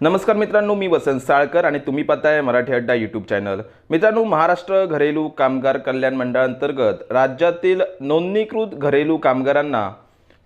नमस्कार मित्रांनो मी वसंत साळकर आणि तुम्ही पाहताय मराठी अड्डा यूट्यूब चॅनल मित्रांनो महाराष्ट्र घरेलू कामगार कल्याण मंडळांतर्गत राज्यातील नोंदणीकृत घरेलू कामगारांना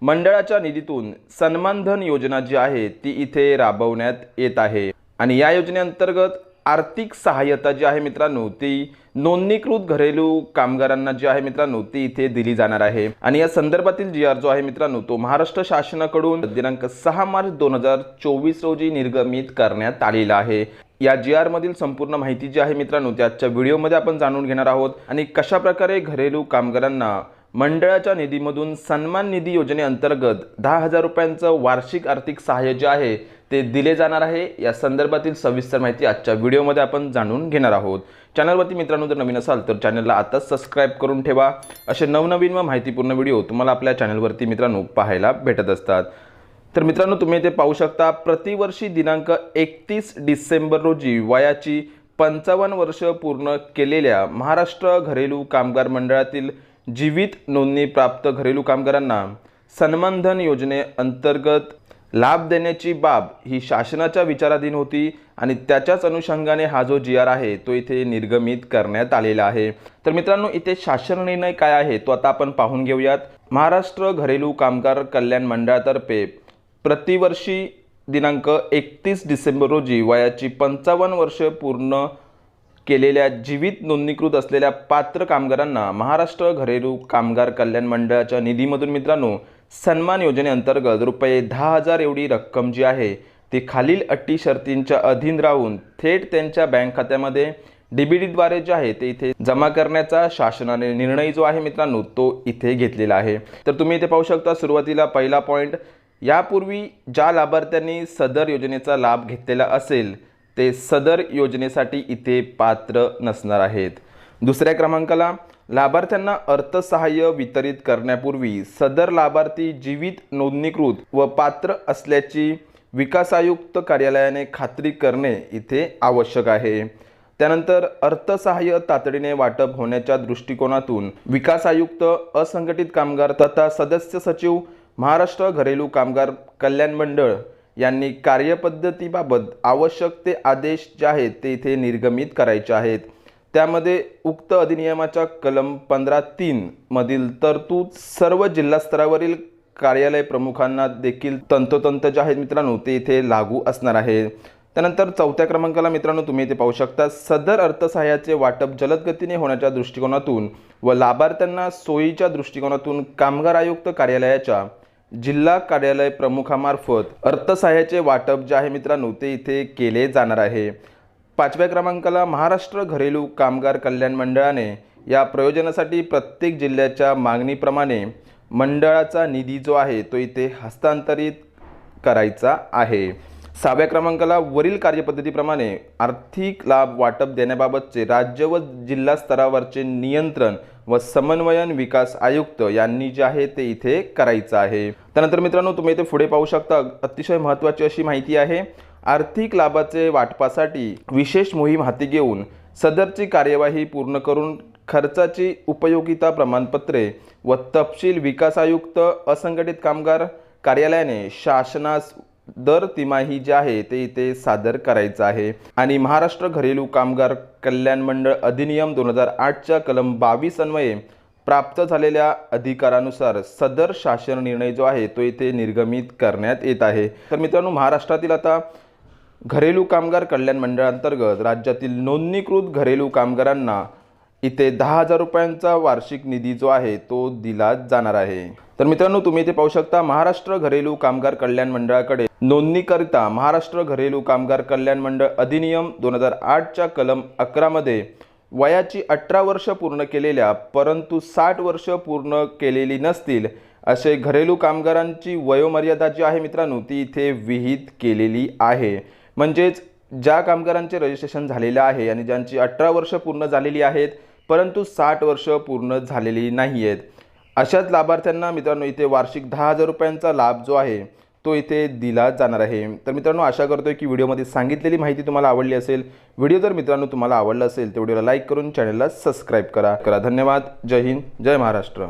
मंडळाच्या निधीतून सन्मानधन योजना जी आहे ती इथे राबवण्यात येत आहे. आणि या योजनेअंतर्गत आर्थिक सहाय्यता जी आहे मित्रांनो ती नोंदणीकृत घरेलू कामगारांना जी आहे मित्रांनो ती इथे दिली जाणार आहे. आणि या संदर्भातील जी आर जो आहे मित्रांनो तो महाराष्ट्र शासनाकडून दिनांक सहा मार्च दोन हजार चोवीस रोजी निर्गमित करण्यात आलेला आहे. या जी आर मधील संपूर्ण माहिती जी आहे मित्रांनो त्याच्या व्हिडिओमध्ये आपण जाणून घेणार आहोत. आणि कशा प्रकारे घरेलू कामगारांना मंडळाच्या निधीमधून सन्मान निधी योजनेअंतर्गत दहा हजार रुपयांचं वार्षिक आर्थिक सहाय्य जे आहे ते दिले जाणार आहे. या संदर्भातील सविस्तर माहिती आजच्या व्हिडिओमध्ये आपण जाणून घेणार आहोत. चॅनलवरती मित्रांनो जर नवीन असाल तर चॅनलला आताच सबस्क्राईब करून ठेवा. असे नवनवीन व माहितीपूर्ण व्हिडिओ तुम्हाला आपल्या चॅनलवरती मित्रांनो पाहायला भेटत असतात. तर मित्रांनो तुम्ही इथे पाहू शकता प्रतिवर्षी दिनांक एकतीस डिसेंबर रोजी वयाची पंचावन्न वर्ष पूर्ण केलेल्या महाराष्ट्र घरेलू कामगार मंडळातील जीवित नोंदणी प्राप्त घरेलू कामगारांना सन्मानधन योजनेअंतर्गत लाभ देण्याची बाब ही शासनाच्या विचाराधीन होती आणि त्याच्याच अनुषंगाने हा जो जी आर आहे तो इथे निर्गमित करण्यात आलेला आहे. तर मित्रांनो इथे शासन निर्णय काय आहे तो आता आपण पाहून घेऊयात. महाराष्ट्र घरेलू कामगार कल्याण मंडळातर्फे प्रतिवर्षी दिनांक एकतीस डिसेंबर रोजी वयाची पंचावन्न वर्ष पूर्ण केलेल्या जीवित नोंदणीकृत असलेल्या पात्र कामगारांना महाराष्ट्र घरेलू कामगार कल्याण मंडळाच्या निधीमधून मित्रांनो सन्मान योजनेअंतर्गत रुपये दहा हजार एवढी रक्कम जी आहे ती खालील अटी शर्तींच्या अधीन राहून थेट त्यांच्या बँक खात्यामध्ये डीबीडीद्वारे जे आहे ते इथे जमा करण्याचा शासनाने निर्णय जो आहे मित्रांनो तो इथे घेतलेला आहे. तर तुम्ही इथे पाहू शकता सुरुवातीला पहिला पॉईंट यापूर्वी ज्या लाभार्थ्यांनी सदर योजनेचा लाभ घेतलेला असेल ते सदर योजनेसाठी इथे पात्र नसणार आहेत. दुसऱ्या क्रमांकाला लाभार्थ्यांना अर्थसहाय्य वितरित करण्यापूर्वी सदर लाभार्थी जीवित नोंदणीकृत व पात्र असल्याची विकास आयुक्त कार्यालयाने खात्री करणे इथे आवश्यक आहे. त्यानंतर अर्थसहाय्य तातडीने वाटप होण्याच्या दृष्टिकोनातून विकास आयुक्त असंघटित कामगार तथा सदस्य सचिव महाराष्ट्र घरेलू कामगार कल्याण मंडळ यांनी कार्यपद्धतीबाबत आवश्यक ते आदेश जे आहेत ते इथे निर्गमित करायचे आहेत. त्यामध्ये उक्त अधिनियमाच्या कलम पंधरा तीन मधील तरतूद सर्व जिल्हास्तरावरील कार्यालय प्रमुखांना देखील तंतोतंत जे आहेत मित्रांनो ते इथे लागू असणार आहे. त्यानंतर चौथ्या क्रमांकाला मित्रांनो तुम्ही इथे पाहू शकता सदर अर्थसहाय्याचे वाटप जलद गतीने होण्याच्या दृष्टिकोनातून व लाभार्थ्यांना सोयीच्या दृष्टिकोनातून कामगार आयुक्त कार्यालयाच्या जिल्हा कार्यालय प्रमुखामार्फत अर्थसहाय्याचे वाटप जे आहे मित्रांनो ते इथे केले जाणार आहे. पाचव्या क्रमांकाला महाराष्ट्र घरेलू कामगार कल्याण मंडळाने या प्रयोजनासाठी प्रत्येक जिल्ह्याच्या मागणीप्रमाणे मंडळाचा निधी जो आहे तो इथे हस्तांतरित करायचा आहे. सहाव्या क्रमांकाला वरील कार्यपद्धतीप्रमाणे आर्थिक लाभ वाटप देण्याबाबतचे राज्य व जिल्हा स्तरावरचे नियंत्रण व समन्वयन विकास आयुक्त यांनी जे आहे ते इथे करायचं आहे. त्यानंतर मित्रांनो तुम्ही इथे पुढे पाहू शकता अतिशय महत्त्वाची अशी माहिती आहे आर्थिक लाभाचे वाटपासाठी विशेष मोहीम हाती घेऊन सदरची कार्यवाही पूर्ण करून खर्चाची उपयोगिता प्रमाणपत्रे व तपशील विकास आयुक्त असंघटित कामगार कार्यालयाने शासनास दर तिमाही जे आहे ते इथे सादर करायचं आहे. आणि महाराष्ट्र घरेलू कामगार कल्याण मंडळ अधिनियम दोन हजार आठच्या कलम बावीस अन्वये प्राप्त झालेल्या अधिकारानुसार सदर शासन निर्णय जो आहे तो इथे निर्गमित करण्यात येत आहे. तर मित्रांनो महाराष्ट्रातील आता घरेलू कामगार कल्याण मंडळांतर्गत राज्यातील नोंदणीकृत घरेलू कामगारांना इथे दहा हजार रुपयांचा वार्षिक निधी जो आहे तो दिला जाणार आहे. तर मित्रांनो तुम्ही इथे पाहू शकता महाराष्ट्र घरेलू कामगार कल्याण मंडळाकडे नोंदणीकरिता महाराष्ट्र घरेलू कामगार कल्याण मंडळ अधिनियम दोन हजार आठच्या कलम अकरामध्ये वयाची अठरा वर्ष पूर्ण केलेल्या परंतु साठ वर्ष पूर्ण केलेली नसतील असे घरेलू कामगारांची वयोमर्यादा जी आहे मित्रांनो ती इथे विहित केलेली आहे. म्हणजेच ज्या कामगारांचे रजिस्ट्रेशन झालेले आहे आणि ज्यांची अठरा वर्ष पूर्ण झालेली आहेत परंतु साठ वर्ष पूर्ण झालेली नाही आहेत अशाच लाभार्थ्यांना मित्रांनो इथे वार्षिक दहा हजार रुपयांचा लाभ जो आहे तो इथे दिला जाणार आहे. तर मित्रांनो आशा करतो की व्हिडिओमध्ये सांगितलेली माहिती तुम्हाला आवडली असेल. व्हिडिओ जर मित्रांनो तुम्हाला आवडला असेल तर व्हिडिओला लाईक करून चॅनलला सबस्क्राईब करा. करा. धन्यवाद. जय हिंद. जय महाराष्ट्र.